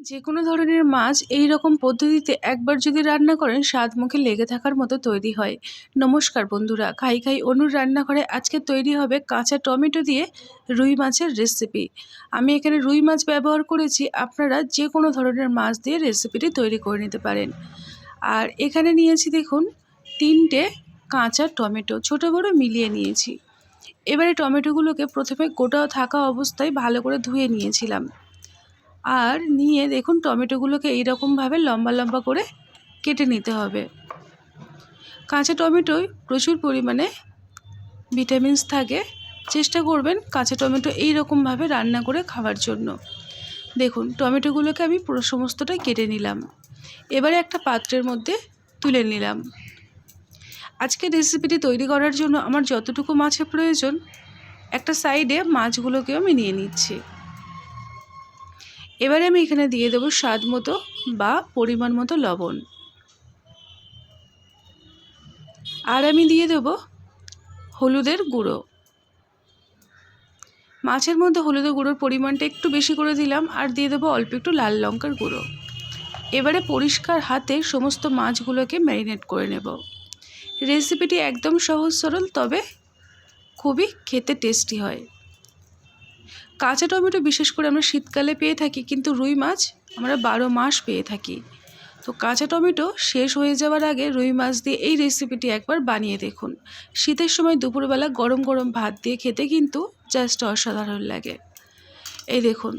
যে কোনো ধরনের মাছ এই রকম পদ্ধতিতে একবার যদি রান্না করেন, স্বাদ মুখে লেগে থাকার মতো তৈরি হয়। নমস্কার বন্ধুরা, খাই খাই অনুর রান্নাঘরে আজকে তৈরি হবে কাঁচা টমেটো দিয়ে রুই মাছের রেসিপি। আমি এখানে রুই মাছ ব্যবহার করেছি, আপনারা যে কোনো ধরনের মাছ দিয়ে রেসিপিটি তৈরি করে নিতে পারেন। আর এখানে নিয়েছি দেখুন, তিনটে কাঁচা টমেটো, ছোটো বড়ো মিলিয়ে নিয়েছি। এবারে টমেটোগুলোকে প্রথমে গোটা থাকা অবস্থায় ভালো করে ধুয়ে নিয়েছিলাম। আর নিয়ে দেখুন টমেটোগুলোকে এইরকমভাবে লম্বা লম্বা করে কেটে নিতে হবে। কাঁচা টমেটোয় প্রচুর পরিমাণে ভিটামিনস থাকে। চেষ্টা করবেন কাঁচা টমেটো এই রকমভাবে রান্না করে খাওয়ার জন্য। দেখুন, টমেটোগুলোকে আমি পুরো সমস্তটাই কেটে নিলাম। এবারে একটা পাত্রের মধ্যে তুলে নিলাম। আজকে রেসিপিটি তৈরি করার জন্য আমার যতটুকু মাছের প্রয়োজন, একটা সাইডে মাছগুলোকেও আমি নিয়ে নিচ্ছি। এবারে আমি এখানে দিয়ে দেবো স্বাদ মতো বা পরিমাণ মতো লবণ। আর আমি দিয়ে দেব হলুদের গুঁড়ো। মাছের মধ্যে হলুদের গুঁড়োর পরিমাণটা একটু বেশি করে দিলাম আর দিয়ে দেবো অল্প একটু লাল লঙ্কার গুঁড়ো। এবারে পরিষ্কার হাতে সমস্ত মাছগুলোকে ম্যারিনেট করে নেব। রেসিপিটি একদম সহজ সরল, তবে খুবই খেতে টেস্টি হয়। কাঁচা টমেটো বিশেষ করে আমরা শীতকালে পেয়ে থাকি, কিন্তু রুই মাছ আমরা বারো মাস পেয়ে থাকি। তো কাঁচা টমেটো শেষ হয়ে যাওয়ার আগে রুই মাছ দিয়ে এই রেসিপিটি একবার বানিয়ে দেখুন। শীতের সময় দুপুরবেলা গরম গরম ভাত দিয়ে খেতে কিন্তু জাস্ট অসাধারণ লাগে। এই দেখুন,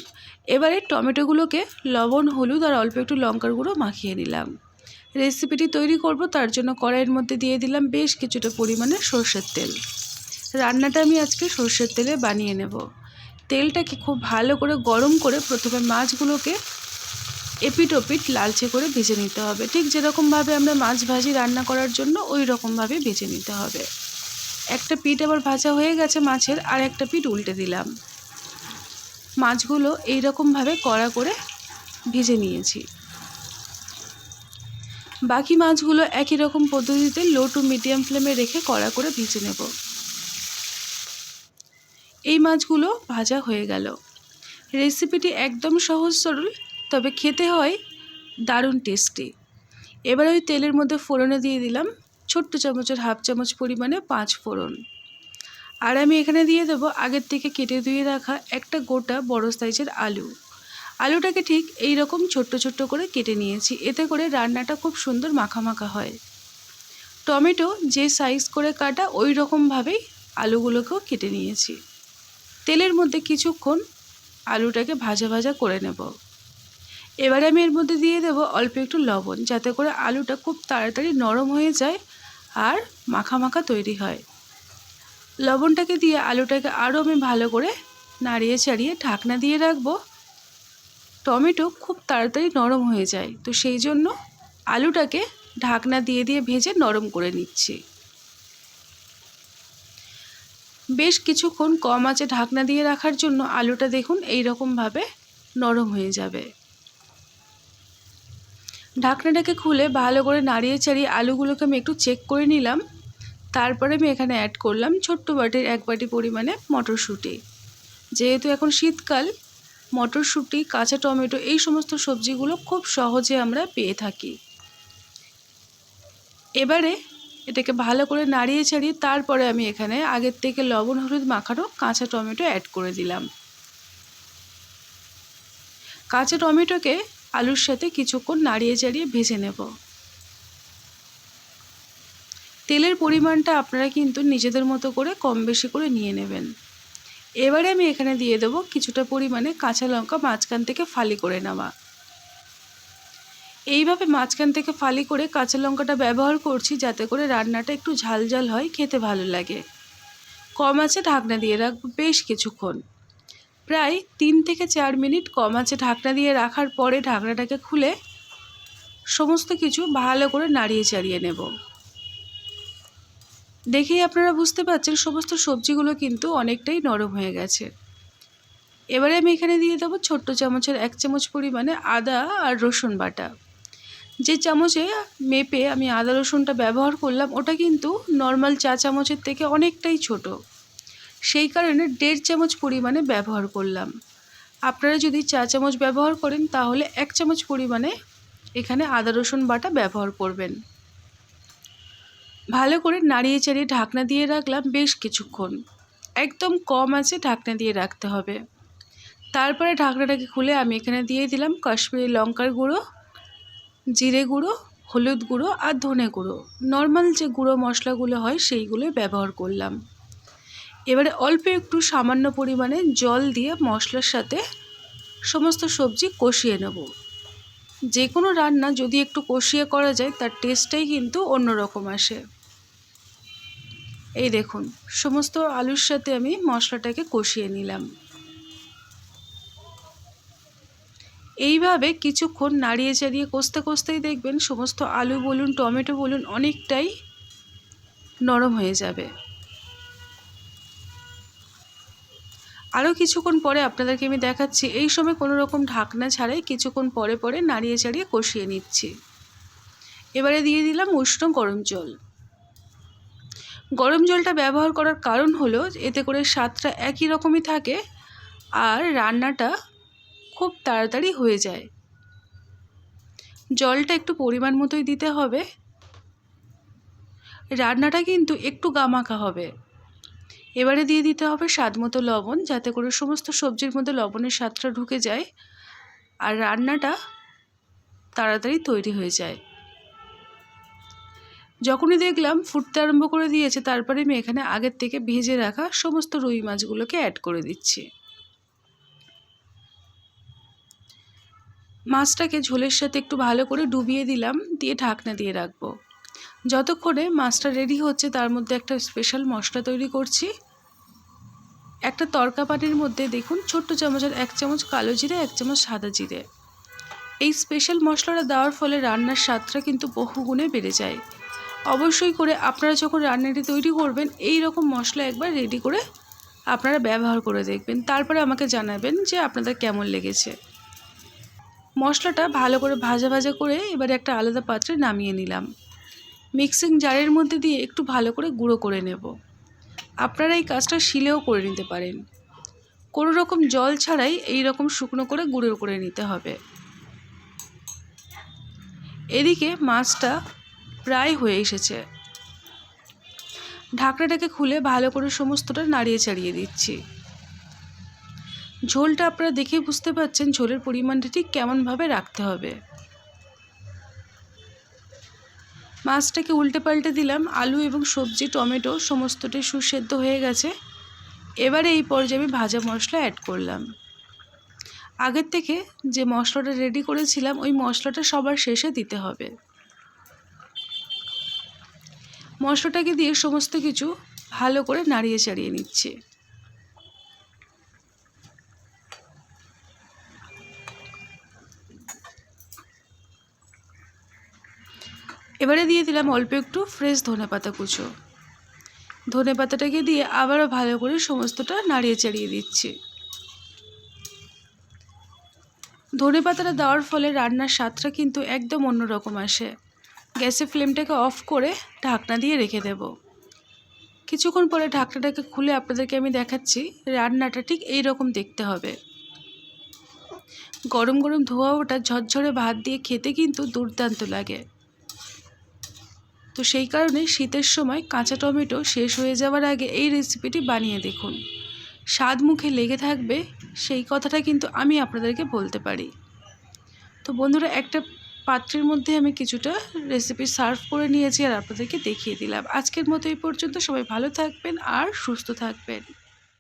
এবারে টমেটোগুলোকে লবণ, হলুদ আর অল্প একটু লঙ্কার গুঁড়ো মাখিয়ে নিলাম। রেসিপিটি তৈরি করব, তার জন্য কড়াইয়ের মধ্যে দিয়ে দিলাম বেশ কিছুটা পরিমাণে সর্ষের তেল। রান্নাটা আমি আজকে সর্ষের তেলে বানিয়ে নেব। তেলটাকে খুব ভালো করে গরম করে প্রথমে মাছগুলোকে এপিট ওপিট লালচে করে ভেজে নিতে হবে। ঠিক যেরকমভাবে আমরা মাছ ভাজি রান্না করার জন্য ওই রকমভাবে ভেজে নিতে হবে। একটা পিঠ আবার ভাজা হয়ে গেছে মাছের, আর একটা পিঠ উল্টে দিলাম। মাছগুলো এই রকমভাবে কড়া করে ভেজে নিয়েছি। বাকি মাছগুলো একই রকম পদ্ধতিতে লো টু মিডিয়াম ফ্লেমে রেখে কড়া করে ভেজে নেব। এই মাছগুলো ভাজা হয়ে গেল। রেসিপিটি একদম সহজ, সরল, তবে খেতে হয় দারুণ টেস্টি এবার ওই তেলের মধ্যে ফোড়নে দিয়ে দিলাম ছোট্ট চামচের হাফ চামচ পরিমাণে পাঁচ ফোড়ন। আর আমি এখানে দিয়ে দেবো আগের থেকে কেটে ধুয়ে রাখা একটা গোটা বড় সাইজের আলু। আলুটাকে ঠিক এই রকম ছোট্ট ছোট্ট করে কেটে নিয়েছি, এতে করে রান্নাটা খুব সুন্দর মাখা হয়। টমেটো যে সাইজ করে কাটা, ওই রকমভাবেই আলুগুলোকেও কেটে নিয়েছি। তেলের মধ্যে কিছুক্ষণ আলুটাকে ভাজা ভাজা করে নেব। এবারে আমি এর মধ্যে দিয়ে দেব অল্প একটু লবণ, যাতে করে আলুটা খুব তাড়াতাড়ি নরম হয়ে যায় আর মাখা মাখা তৈরি হয়। লবণটাকে দিয়ে আলুটাকে আরও আমি ভালো করে নাড়িয়ে চাড়িয়ে ঢাকনা দিয়ে রাখব। টমেটো খুব তাড়াতাড়ি নরম হয়ে যায়, তো সেই জন্য আলুটাকে ঢাকনা দিয়ে দিয়ে ভেজে নরম করে নিচ্ছি। বেশ কিছুক্ষণ কম আঁচে ঢাকনা দিয়ে রাখার জন্য আলুটা দেখুন এই রকমভাবে নরম হয়ে যাবে। ঢাকনাটাকে খুলে ভালো করে নাড়িয়ে চাড়িয়ে আলুগুলোকে আমি একটু চেক করে নিলাম। তারপরে আমি এখানে অ্যাড করলাম ছোট্ট বাটির এক বাটি পরিমাণে মটরশুঁটি। যেহেতু এখন শীতকাল, মটরশুঁটি, কাঁচা টমেটো এই সমস্ত সবজিগুলো খুব সহজে আমরা পেয়ে থাকি। এবারে এটাকে ভালো করে নাড়িয়ে ছাড়িয়ে তারপরে আমি এখানে আগের থেকে লবণ, হলুদ মাখানো কাঁচা টমেটো অ্যাড করে দিলাম। কাঁচা টমেটোকে আলুর সাথে কিছুক্ষণ নাড়িয়ে চাড়িয়ে ভেজে নেব। তেলের পরিমাণটা আপনারা কিন্তু নিজেদের মতো করে কম বেশি করে নিয়ে নেবেন। এবারে আমি এখানে দিয়ে দেবো কিছুটা পরিমাণে কাঁচা লঙ্কা মাঝখান থেকে ফালি করে নেওয়া। এইভাবে মাঝখান থেকে ফালি করে কাঁচা লঙ্কাটা ব্যবহার করছি যাতে করে রান্নাটা একটু ঝাল ঝাল হয়, খেতে ভালো লাগে। কম আছে ঢাকনা দিয়ে রাখব বেশ কিছুক্ষণ। প্রায় তিন থেকে চার মিনিট কম আছে ঢাকনা দিয়ে রাখার পরে ঢাকনাটাকে খুলে সমস্ত কিছু ভালো করে নাড়িয়ে চাড়িয়ে নেব। দেখেই আপনারা বুঝতে পারছেন সমস্ত সবজিগুলো কিন্তু অনেকটাই নরম হয়ে গেছে। এবারে আমি এখানে দিয়ে দেবো ছোট্ট চামচের এক চামচ পরিমাণে আদা আর রসুন বাটা। যে চামচে মেপে আমি আদা রসুনটা ব্যবহার করলাম, ওটা কিন্তু নর্মাল চা চামচের থেকে অনেকটাই ছোট। সেই কারণে দেড় চামচ পরিমাণে ব্যবহার করলাম। আপনারা যদি চা চামচ ব্যবহার করেন, তাহলে এক চামচ পরিমাণে এখানে আদা রসুন বাটা ব্যবহার করবেন। ভালো করে নাড়িয়ে চাড়িয়ে ঢাকনা দিয়ে রাখলাম বেশ কিছুক্ষণ। একদম কম আছে, ঢাকনা দিয়ে রাখতে হবে। তারপরে ঢাকনাটাকে খুলে আমি এখানে দিয়ে দিলাম কাশ্মীরি লঙ্কার গুঁড়ো। জিরে গুঁড়ো, হলুদ গুঁড়ো আর ধনে গুঁড়ো। নর্মাল যে গুঁড়ো মশলাগুলো হয় সেইগুলো ব্যবহার করলাম। এবারে অল্প একটু সামান্য পরিমাণে জল দিয়ে মশলার সাথে সমস্ত সবজি কষিয়ে নেব। যে কোনো রান্না যদি একটু কষিয়ে করা যায়, তার টেস্টটাই কিন্তু অন্যরকম আসে। এই দেখুন, সমস্ত আলুর সাথে আমি মশলাটাকে কষিয়ে নিলাম। এইভাবে কিছুক্ষণ নাড়িয়ে চাড়িয়ে কষতে কষতেই দেখবেন সমস্ত আলু বলুন, টমেটো বলুন অনেকটাই নরম হয়ে যাবে। আরও কিছুক্ষণ পরে আপনাদেরকে আমি দেখাচ্ছি, এই সময় কোনো রকম ঢাকনা ছাড়াই কিছুক্ষণ পরে পরে নাড়িয়ে চাড়িয়ে কষিয়ে নিচ্ছি। এবারে দিয়ে দিলাম উষ্ণ গরম জল। গরম জলটা ব্যবহার করার কারণ হলো, এতে করে স্বাদটা একই রকমই থাকে আর রান্নাটা খুব তাড়াতাড়ি হয়ে যায়। জলটা একটু পরিমাণ মতোই দিতে হবে। রান্নাটা কিন্তু একটু গামাখা হবে। এবারে দিয়ে দিতে হবে স্বাদ মতো লবণ, যাতে করে সমস্ত সবজির মধ্যে লবণের স্বাদটা ঢুকে যায় আর রান্নাটা তাড়াতাড়ি তৈরি হয়ে যায়। যখনই দেখলাম ফুটতে আরম্ভ করে দিয়েছে, তারপরে আমি এখানে আগের থেকে ভেজে রাখা সমস্ত রুই মাছগুলোকে অ্যাড করে দিচ্ছি। মাছটাকে ঝোলের সাথে একটু ভালো করে ডুবিয়ে দিলাম, দিয়ে ঢাকনা দিয়ে রাখব। যতক্ষণে মাছটা রেডি হচ্ছে, তার মধ্যে একটা স্পেশাল মশলা তৈরি করছি। একটা তরকা পানির মধ্যে দেখুন, ছোট্ট চামচের এক চামচ কালো জিরে, এক চামচ সাদা জিরে। এই স্পেশাল মশলাটা দেওয়ার ফলে রান্নার স্বাদটা কিন্তু বহুগুণে বেড়ে যায়। অবশ্যই করে আপনারা যখন রান্নাটি তৈরি করবেন এই রকম মশলা একবার রেডি করে আপনারা ব্যবহার করে দেখবেন। তারপরে আমাকে জানাবেন যে আপনাদের কেমন লেগেছে। মশলাটা ভালো করে ভাজা ভাজা করে এবারে একটা আলাদা পাত্রে নামিয়ে নিলাম। মিক্সিং জারের মধ্যে দিয়ে একটু ভালো করে গুঁড়ো করে নেব। আপনারা এই কাজটা শিলেও করে নিতে পারেন। কোনো রকম জল ছাড়াই এই রকম শুকনো করে গুঁড়ো করে নিতে হবে। এদিকে মাছটা প্রায় হয়ে এসেছে। ঢাকনাটাকে খুলে ভালো করে সমস্তটা নাড়িয়ে চাড়িয়ে দিচ্ছি। ঝোলটা আপনারা দেখে বুঝতে পারছেন ঝোলের পরিমাণটা ঠিক কেমনভাবে রাখতে হবে। মাছটাকে উল্টে পাল্টে দিলাম। আলু এবং সবজি, টমেটো সমস্তটাই সুসেদ্ধ হয়ে গেছে। এবারে এই পর্যায়ে আমি ভাজা মশলা অ্যাড করলাম। আগের থেকে যে মশলাটা রেডি করেছিলাম, ওই মশলাটা সবার শেষে দিতে হবে। মশলাটাকে দিয়ে সমস্ত কিছু ভালো করে নাড়িয়ে চাড়িয়ে নিচ্ছে। এবারে দিয়ে দিলাম অল্প একটু ফ্রেশ ধনে পাতা কুচো। ধনে পাতাটাকে দিয়ে আবারও ভালো করে সমস্তটা নাড়িয়ে চাড়িয়ে দিচ্ছি। ধনে পাতাটা দেওয়ার ফলে রান্নার স্বাদটা কিন্তু একদম অন্যরকম আসে। গ্যাসের ফ্লেমটাকে অফ করে ঢাকনা দিয়ে রেখে দেব। কিছুক্ষণ পরে ঢাকনাটাকে খুলে আপনাদেরকে আমি দেখাচ্ছি, রান্নাটা ঠিক এই রকম দেখতে হবে। গরম গরম ধোয়া ওটা ঝরঝরে ভাত দিয়ে খেতে কিন্তু দুর্দান্ত লাগে। তো সেই কারণে শীতের সময় কাঁচা টমেটো শেষ হয়ে যাওয়ার আগে এই রেসিপিটি বানিয়ে দেখুন। স্বাদ মুখে লেগে থাকবে, সেই কথাটা কিন্তু আমি আপনাদেরকে বলতে পারি। তো বন্ধুরা, একটা পাত্রের মধ্যে আমি কিছুটা রেসিপি সার্ভ করে নিয়েছি আর আপনাদেরকে দেখিয়ে দিলাম। আজকের মতো এই পর্যন্ত সবাই ভালো থাকবেন আর সুস্থ থাকবেন।